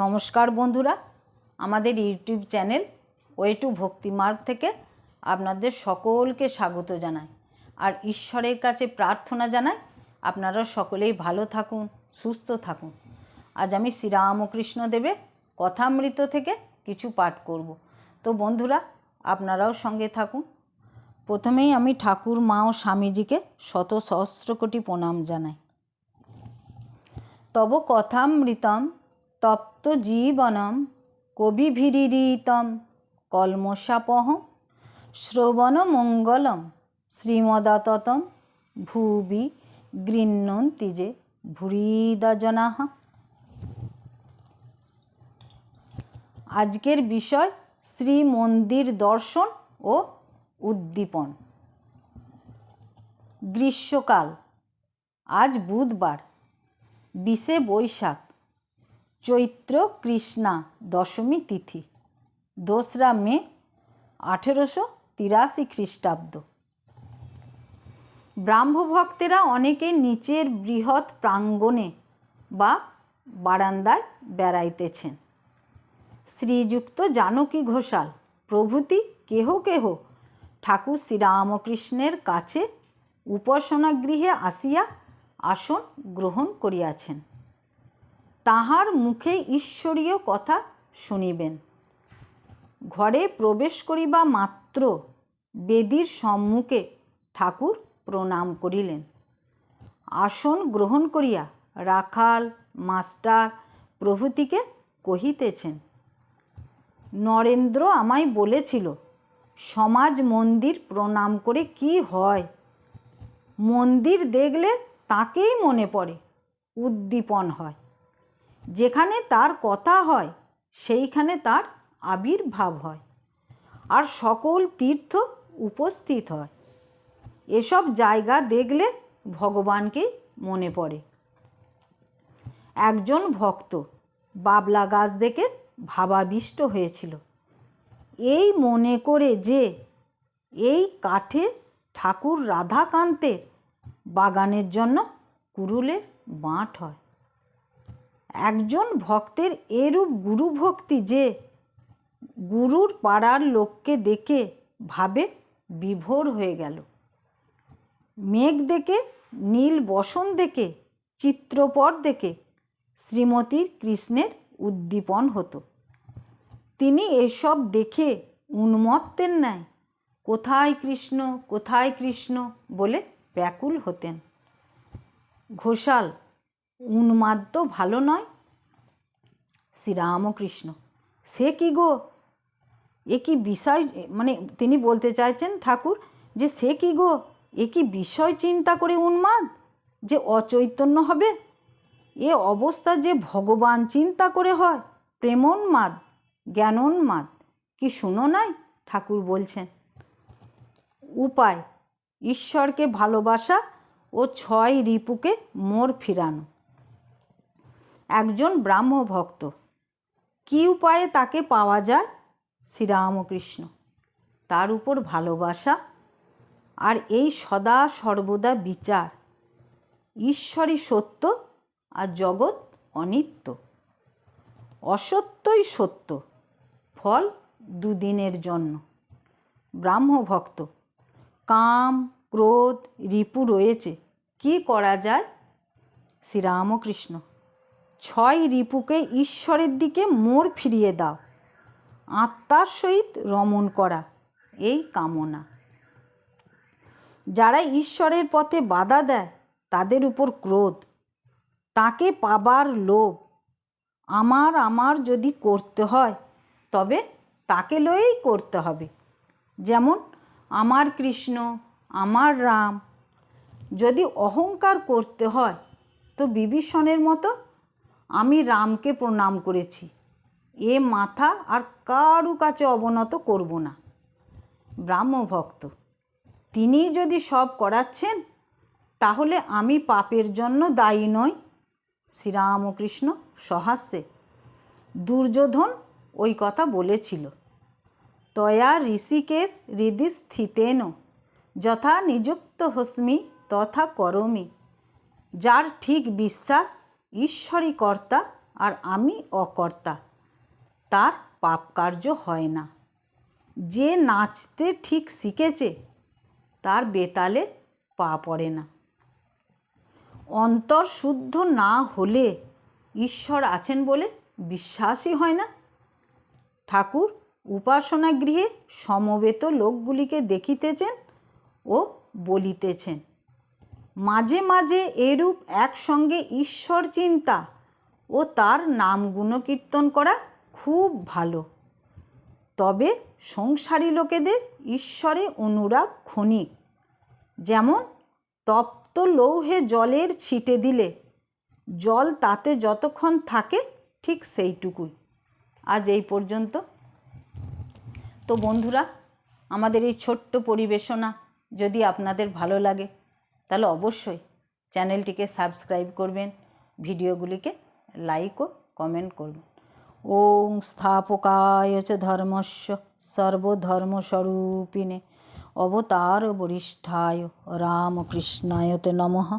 নমস্কার বন্ধুরা, আমাদের YouTube channel way to Bhaktimarg থেকে আপনাদের সকলকে স্বাগত জানাই। আর ঈশ্বরের কাছে প্রার্থনা জানাই, আপনারা সকলেই ভালো থাকুন, সুস্থ থাকুন। আজ আমি শ্রীরামকৃষ্ণ দেবে কথামৃত থেকে কিছু পাঠ করব। তো বন্ধুরা, আপনারাও সঙ্গে থাকুন। প্রথমেই আমি ঠাকুর, মা ও স্বামীজিকে শত সহস্র কোটি প্রণাম জানাই। তব কথামৃতম তপ্ত জীবনম কবিভিরিতম কলমশাপহম শ্রবণমঙ্গলম শ্রীমদাততম ভুবি গৃহ্ণন্তি যে ভুরিদা আজকের বিষয় শ্রী মন্দির দর্শন ও উদ্দীপন। গ্রীষ্মকাল, আজ বুধবার, বিশে বৈশাখ। চৈত্র কৃষ্ণা দশমী তিথি। দোসরা মে আঠেরোশো তিরাশি খ্রিস্টাব্দ। ব্রাহ্মভক্তেরা অনেকে নিচের বৃহৎ প্রাঙ্গণে বা বারান্দায় বেড়াইতেছেন। শ্রীযুক্ত জানকী ঘোষাল, প্রভৃতি কেহ কেহ ঠাকুর শ্রীরামকৃষ্ণের কাছে উপাসনাগৃহে আসিয়া আসন গ্রহণ করিয়াছেন। তাহার মুখে ঈশ্বরীয় কথা শুনিবেন। ঘরে প্রবেশ করিবা মাত্র বেদির সম্মুখে ঠাকুর প্রণাম করিলেন। আসন গ্রহণ করিয়া রাখাল, মাস্টার, প্রভৃতিকে কহিতেছেন, নরেন্দ্র আমায় বলেছিল, সমাজ মন্দির প্রণাম করে কি হয়? মন্দির দেখলে তাকেই মনে পড়ে, উদ্দীপন হয়। যেখানে তার কথা হয়, সেইখানে তার আবির্ভাব হয়। আর সকল তীর্থ উপস্থিত হয়। এসব জায়গা দেখলে ভগবানকেই মনে পড়ে। একজন ভক্ত বাবলা গাছ দেখে ভাবাবিষ্ট হয়েছিল। এই মনে করে যে এই কাঠে ঠাকুর রাধাকান্তের বাগানের জন্য কুরুলের বাঁট হয়। একজন ভক্তের এরূপ গুরু ভক্তি যে গুরুর পাড়ার লোককে দেখে ভাবে বিভোর হয়ে গেল। মেঘ দেখে, নীল বসন দেখে, চিত্রপট দেখে শ্রীমতীর কৃষ্ণের উদ্দীপন হতো। তিনি এসব দেখে উন্মত্তের ন্যায়। কোথায় কৃষ্ণ কোথায় কৃষ্ণ বলে ব্যাকুল হতেন। ঘোষাল উন্মাদ ভালো নয়। শ্রীরামকৃষ্ণ, সে কি গো? এ কি বিষয়? মানে তিনি বলতে চাইছেন ঠাকুর যে সে কি গো? এ কি বিষয় চিন্তা করে উন্মাদ? যে অচৈতন্য হবে? এ অবস্থা যে ভগবান চিন্তা করে হয়, প্রেমোন্মাদ, জ্ঞানোন্মাদ, কি শুনো নাই? ঠাকুর বলছেন। উপায়, ঈশ্বরকে ভালোবাসা ও ছয় রিপুকে মোর ফিরানো। একজন ব্রাহ্ম ভক্ত কী উপায়ে তাকে পাওয়া যায়? শ্রীরামকৃষ্ণ। তার উপর ভালোবাসা আর এই সদা সর্বদা বিচার। ঈশ্বরই সত্য আর জগৎ অনিত্য। অসত্যই সত্য। ফল দুদিনের জন্য। ব্রাহ্মভক্ত। কাম, ক্রোধ, রিপু রয়েছে। কি করা যায়? শ্রীরামকৃষ্ণ। ছয় রিপুকে ঈশ্বরের দিকে মোড় ফিরিয়ে দাও। আত্মার সহিত রমণ করা, এই কামনা। যারা ঈশ্বরের পথে বাধা দেয়, তাদের উপর ক্রোধ। তাকে পাবার লোভ। আমার আমার যদি করতে হয়, তবে তাকে লয়েই করতে হবে। যেমন, আমার কৃষ্ণ, আমার রাম। যদি অহংকার করতে হয়, তো বিভীষণের মতো আমি রামকে প্রণাম করেছি। এ মাথা আর কারু কাছে অবনত করব না। ব্রাহ্মভক্ত, তিনি যদি সব করাচ্ছেন, তাহলে আমি পাপের জন্য দায়ী নই। শ্রীরামকৃষ্ণ সহাস্যে দুর্যোধন ওই কথা বলেছিল। তয়া ঋষিকেশ হৃদি স্থিতেন, যথা নিযুক্ত হস্মি তথা করমি, যার ঠিক বিশ্বাস ঈশ্বরই কর্তা আর আমি অকর্তা। তার পাপ কার্য হয় না। যে নাচতে ঠিক শিখেছে, তার বেতালে পা পড়ে না। অন্তর শুদ্ধ না হলে ঈশ্বর আছেন বলে বিশ্বাসই হয় না। ঠাকুর উপাসনা গৃহে সমবেত লোকগুলিকে দেখিতেছেন ও বলিতেছেন। মাঝে মাঝে এরূপ একসঙ্গে ঈশ্বর চিন্তা ও তার নাম গুণকীর্তন করা খুব ভালো। তবে সংসারী লোকেদের ঈশ্বরে অনুরাগ ক্ষণিক। যেমন, তপ্ত লৌহে জলের ছিটে দিলে, জল তাতে যতক্ষণ থাকে ঠিক সেইটুকুই। আজ এই পর্যন্ত। তো বন্ধুরা, আমাদের এই ছোট্ট পরিবেশনা যদি আপনাদের ভালো লাগে তাহলে অবশ্যই চ্যানেলটিকে সাবস্ক্রাইব করবেন, ভিডিওগুলিকে লাইক ও কমেন্ট করবেন। ওং স্থাপকায় চ ধর্মস্য সর্বধর্মস্বরূপিণে। অবতার বরিষ্ঠায় রামকৃষ্ণায় তে নমঃ।